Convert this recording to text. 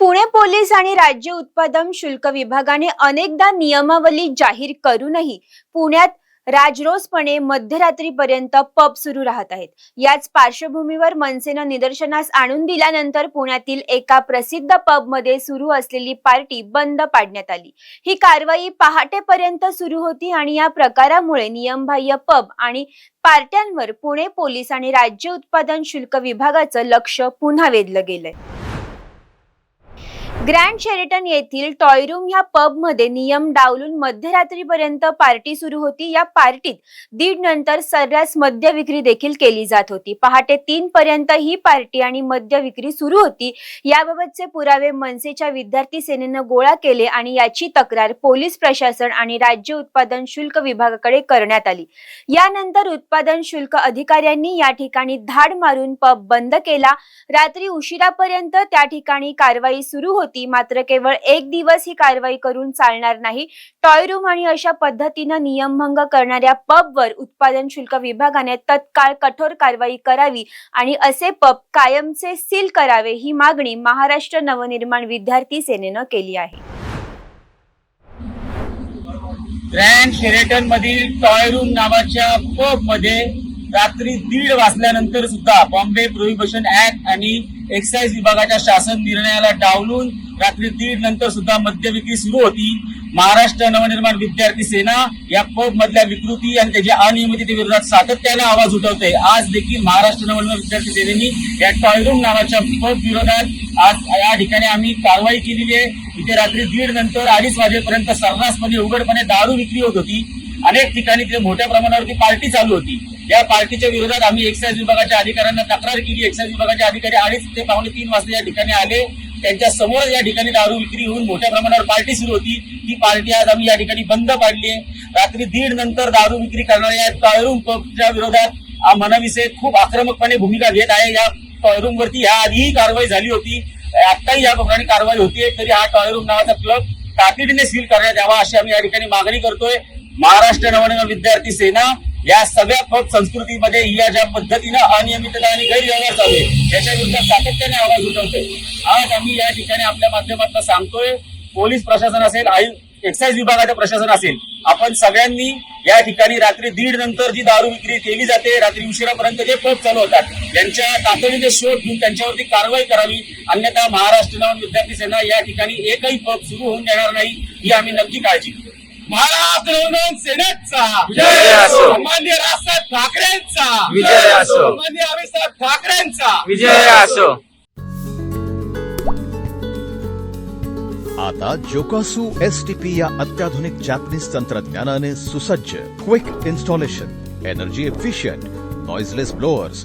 Pune police आणि राज्य उत्पादन शुल्क विभागाने अनेकदा नियमावली जाहीर करूनही पुण्यात राजरोसपणे मध्यरात्रीपर्यंत पब सुरू राहत आहेत. याच पार्श्वभूमीवर मनसेनं निदर्शनास आणून दिल्यानंतर पुण्यातील एका प्रसिद्ध पबमध्ये सुरू असलेली पार्टी बंद पाडण्यात आली. ही कारवाई पहाटेपर्यंत सुरू होती आणि या प्रकारामुळे नियमबाह्य पब आणि पार्ट्यांवर पुणे पोलीस आणि राज्य उत्पादन शुल्क विभागाचं लक्ष पुन्हा वेधलं गेलंय. ग्रँड शेरेटन येथील टॉयरूम ह्या पबमध्ये नियम डावलून मध्यरात्रीपर्यंत पार्टी सुरू होती. या पार्टीत दीड नंतर सर्रास मद्य विक्री देखील केली जात होती. पहाटे तीन पर्यंत ही पार्टी आणि मद्य विक्री सुरू होती. याबाबतचे पुरावे मनसेच्या विद्यार्थी सेनेनं गोळा केले आणि याची तक्रार पोलीस प्रशासन आणि राज्य उत्पादन शुल्क विभागाकडे करण्यात आली. यानंतर उत्पादन शुल्क अधिकाऱ्यांनी या ठिकाणी धाड मारून पब बंद केला. रात्री उशिरापर्यंत त्या ठिकाणी कारवाई सुरू होती. मात्र केवळ एक दिवस ही कारवाई करून चालणार नाही. टॉय रूम आणि अशा पद्धतीनं नियमभंग करणाऱ्या पबवर उत्पादन शुल्क विभागाने तत्काळ कठोर कारवाई करावी आणि असे पब कायमचे सील करावे ही मागणी महाराष्ट्र नवनिर्माण विद्यार्थी सेनेनं केली आहे. ग्रँड शेरेटन मधील टॉय रूम नावाच्या पबमध्ये रात्री दीड वाजल्यानंतर सुद्धा बॉम्बे प्रोहिबिशन ऍक्ट आणि एक्साईज विभागाच्या शासन निर्णयाला डावलून रात्री दीड नंतर सुद्धा मद्य विक्री सुरू होती. महाराष्ट्र नवनिर्माण विद्यार्थी सेना या पब मधल्या विकृती आणि त्याच्या अनियमिततेविरोधात सातत्याने आवाज उठवते. आज देखील महाराष्ट्र नवनिर्माण विद्यार्थी सेनेनी या टॉयरूम नावाच्या पब विरोधात आज या ठिकाणी आम्ही कारवाई केलेली आहे. इथे रात्री दीड नंतर अडीच वाजेपर्यंत सर्रासपणे उघडपणे दारू विक्री होत होती. अनेक ठिकाणी तिथे मोठ्या प्रमाणावरती पार्टी चालू होती. या पार्टीच्या विरोधात आम्ही एक्साईज विभागाच्या अधिकाऱ्यांना तक्रार केली. एक्साईज विभागाचे अधिकारी अडीच ते पावणे तीन वाजता या ठिकाणी आले. त्यांच्यासमोर या ठिकाणी दारू विक्री होऊन मोठ्या प्रमाणावर पार्टी सुरू होती. ती पार्टी आज आम्ही या ठिकाणी बंद पाडली आहे. रात्री दीड नंतर दारू विक्री करणाऱ्या या टॉयरूम पबच्या विरोधात हा मनविसे खूप आक्रमकपणे भूमिका घेत आहे. या टॉयरूम वरती ह्या आधीही कारवाई झाली होती. आत्ताही या प्रकारे कारवाई होतीये. तरी हा टॉयरूम नावाचा क्लब तातडीने सील करण्यात यावा अशी आम्ही या ठिकाणी मागणी करतोय. महाराष्ट्र नवनिर्माण विद्यार्थी सेना या सगळ्या पद संस्कृतीमध्ये या ज्या पद्धतीनं अनियमितता आणि गैरव्यवहार चालू आहे याच्या विरुद्ध सातत्याने आवाज उठवतोय. आज आम्ही या ठिकाणी आपल्या माध्यमातून सांगतोय पोलीस प्रशासन असेल आयु एक्साईज विभागाचं प्रशासन असेल आपण सगळ्यांनी या ठिकाणी रात्री दीड नंतर जी दारू विक्री केली जाते रात्री उशिरापर्यंत जे पब चालू होतात त्यांच्या तातडीने शोध घेऊन त्यांच्यावरती कारवाई करावी. अन्यथा महाराष्ट्र नवन विद्यार्थी सेना या ठिकाणी एकही पब सुरू होऊन देणार नाही ही आम्ही नक्की काळजी घेऊ. सेनेचा विजय असो. सामान्य राजसाहेब ठाकरेंचा विजय असो. सामान्य ठाकरेंचा विजय असो आता जोकासू एस टी पी या अत्याधुनिक जॅपनीज तंत्रज्ञानाने सुसज्ज quick installation energy efficient noiseless blowers